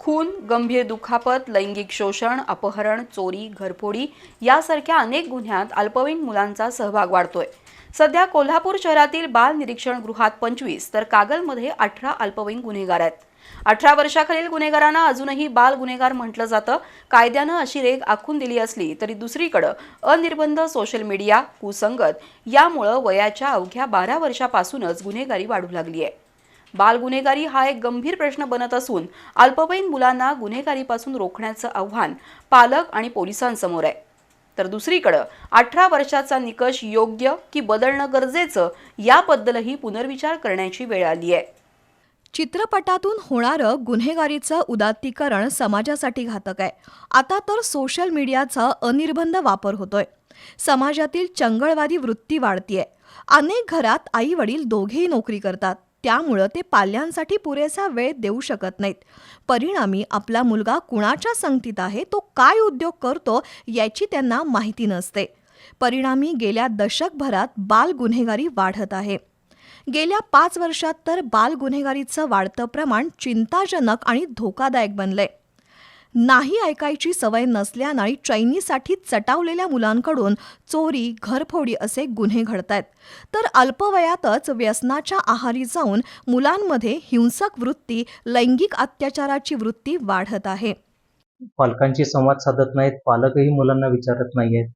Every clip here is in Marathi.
खून गंभीर दुखापत लैंगिक शोषण अपहरण चोरी घरफोडी यासारख्या अनेक गुन्ह्यात अल्पवयीन मुलांचा सहभाग वाढतोय. सध्या कोल्हापूर शहरातील बाल निरीक्षण गृहात पंचवीस तर कागलमध्ये अठरा अल्पवयीन गुन्हेगार आहेत. अठरा वर्षाखालील गुन्हेगारांना अजूनही बाल गुन्हेगार म्हटलं जातं. कायद्यानं अशी रेग आखून दिली असली तरी दुसरीकडं अनिर्बंध सोशल मीडिया कुसंगत यामुळं वयाच्या अवघ्या बारा वर्षापासूनच गुन्हेगारी वाढू लागली आहे. बाल गुन्हेगारी हा एक गंभीर प्रश्न बनत असून अल्पवयीन मुलांना गुन्हेगारीपासून रोखण्याचं आव्हान पालक आणि पोलिसांसमोर आहे. तर दुसरीकडं अठरा वर्षाचा निकष योग्य की बदलणं गरजेचं याबद्दलही पुनर्विचार करण्याची वेळ आली आहे. चित्रपटातून होणारं गुन्हेगारीचं उदात्तीकरण समाजासाठी घातक आहे. आता तर सोशल मीडियाचा अनिर्बंध वापर होतोय. समाजातील चंगळवादी वृत्ती वाढतीये. अनेक घरात आई वडील दोघेही नोकरी करतात. त्यामुळं ते पाल्यांसाठी पुरेसा वेळ देऊ शकत नाहीत. परिणामी आपला मुलगा कुणाच्या संगतीत आहे तो काय उद्योग करतो याची त्यांना माहिती नसते. परिणामी गेल्या दशकभरात बाल गुन्हेगारी वाढत आहे. गेल्या पाच वर्षात तर बाल गुन्हेगारीचं वाढतं प्रमाण चिंताजनक आणि धोकादायक बनलंय. नाही ऐकायची सवय नसल्यानं आणि चैनीसाठी चटावलेल्या मुलांकडून चोरी घरफोडी असे गुन्हे घडतायत. तर अल्पवयातच व्यसनाच्या आहारी जाऊन मुलांमध्ये हिंसक वृत्ती लैंगिक अत्याचाराची वृत्ती वाढत आहे. पालकांशी संवाद साधत नाहीत पालकही मुलांना विचारत नाहीयेत.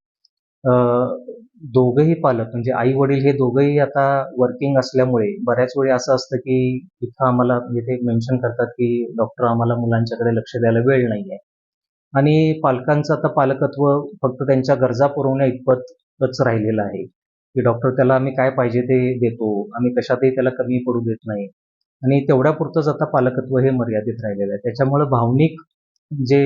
दोघंही पालक म्हणजे आई वडील हे दोघंही आता वर्किंग असल्यामुळे बऱ्याच वेळी असं असतं की इथं आम्हाला म्हणजे ते मेन्शन करतात की डॉक्टर आम्हाला मुलांच्याकडे लक्ष द्यायला वेळ नाही आहे आणि पालकांचं आता पालकत्व फक्त त्यांच्या गरजा पुरवण्या इतपतच राहिलेलं आहे. की डॉक्टर त्याला आम्ही काय पाहिजे ते देतो आम्ही कशातही त्याला कमी पडू देत नाही. आणि तेवढ्यापुरतंच आता पालकत्व हे मर्यादित राहिलेलं आहे. त्याच्यामुळे भावनिक जे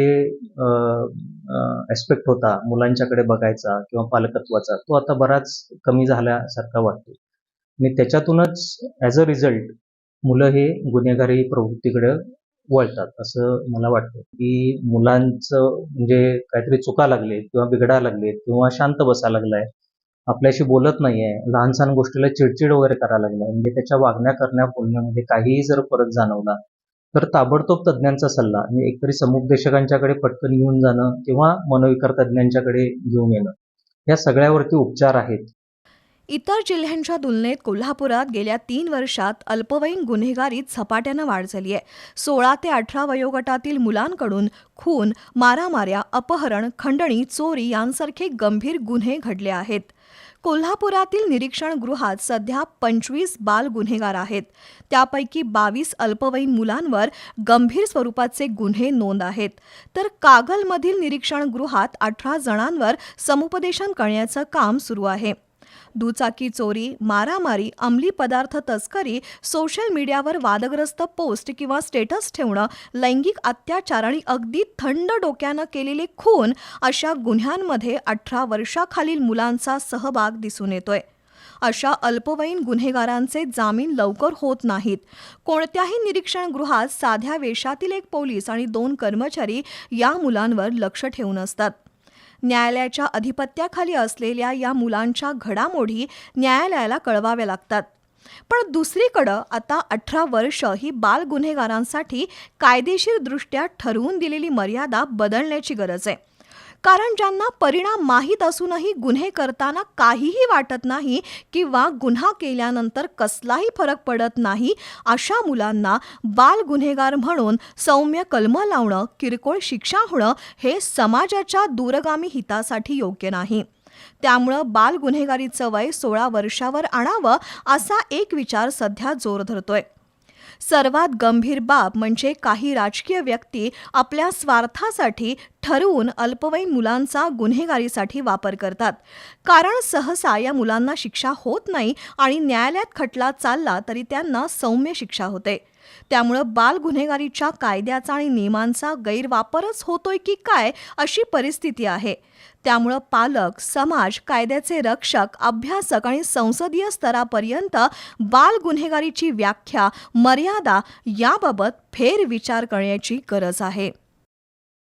एस्पेक्ट होता मुलांच्याकडे बघायचा किंवा पालकत्वाचा तो आता बराच कमी झाल्यासारखा वाटतो. आणि त्याच्यातूनच ॲज अ रिझल्ट मुलं हे गुन्हेगारी प्रवृत्तीकडे वळतात असं मला वाटतं. की मुलांचं म्हणजे काहीतरी चुका लागले किंवा बिघडा लागले किंवा शांत बसा लागलाय आपल्याशी बोलत नाहीये लहान सहान गोष्टीला चिडचिड वगैरे करायला लागलाय म्हणजे त्याच्या वागण्या करण्या बोलण्यामध्ये काहीही जर फरक जाणवला तर ताबडतोब तज्ज्ञांचा सल्ला. म्हणजे एकतरी समुपदेशकांच्याकडे पटकन घेऊन जाणं किंवा मनोविकार तज्ज्ञांच्याकडे घेऊन येणं. या सगळ्यावरती उपचार आहेत. इतर जिल्ह्यांच्या तुलनेत कोल्हापुरात गेल्या तीन वर्षात अल्पवयीन गुन्हेगारीत झपाट्यानं वाढ झाली आहे. सोळा ते अठरा वयोगटातील मुलांकडून खून मारामाऱ्या अपहरण खंडणी चोरी यांसारखे गंभीर गुन्हे घडले आहेत. कोल्हापुरातील निरीक्षण गृहात सध्या पंचवीस बाल गुन्हेगार आहेत. त्यापैकी बावीस अल्पवयीन मुलांवर गंभीर स्वरूपाचे गुन्हे नोंद आहेत. तर कागलमधील निरीक्षण गृहात अठरा जणांवर समुपदेशन करण्याचं काम सुरू आहे. दुचाकी चोरी मारामारी अंमली पदार्थ तस्करी सोशल मीडियावर वादग्रस्त पोस्ट किंवा स्टेटस ठेवणं लैंगिक अत्याचार आणि अगदी थंड डोक्यानं केलेले खून अशा गुन्ह्यांमध्ये अठरा वर्षाखालील मुलांचा सहभाग दिसून येतोय. अशा अल्पवयीन गुन्हेगारांचे जामीन लवकर होत नाहीत. कोणत्याही निरीक्षण गृहात साध्या वेशातील एक पोलीस आणि दोन कर्मचारी या मुलांवर लक्ष ठेवून असतात. न्यायालयाच्या अधिपत्याखाली असलेल्या या मुलांच्या घडामोडी न्यायालयाला कळवाव्या लागतात. पण दुसरीकडं आता अठरा वर्ष ही बाल गुन्हेगारांसाठी कायदेशीरदृष्ट्या ठरवून दिलेली मर्यादा बदलण्याची गरज आहे. कारण ज्यांना परिणाम माहीत असूनही गुन्हे करताना काहीही वाटत नाही किंवा गुन्हा केल्यानंतर कसलाही फरक पडत नाही अशा मुलांना बाल गुन्हेगार म्हणून सौम्य कलम लावणं किरकोळ शिक्षा होणं हे समाजाच्या दूरगामी हितासाठी योग्य नाही. त्यामुळं बाल गुन्हेगारीचं वय सोळा वर्षावर आणावं असा एक विचार सध्या जोर धरतोय. सर्वात गंभीर बाब म्हणजे काही राजकीय व्यक्ती आपल्या स्वार्थासाठी ठरवून अल्पवयीन मुलांचा गुन्हेगारीसाठी वापर करतात. कारण सहसा या मुलांना शिक्षा होत नाही आणि न्यायालयात खटला चालला तरी त्यांना सौम्य शिक्षा होते. त्यामुळं बाल गुन्हेगारीच्या कायद्याचा आणि नियमांचा गैरवापरच होतोय की काय अशी परिस्थिती आहे. त्यामुळं पालक समाज कायद्याचे रक्षक अभ्यासक आणि संसदीय स्तरापर्यंत बाल गुन्हेगारीची व्याख्या मर्यादा याबाबत फेरविचार करण्याची गरज आहे.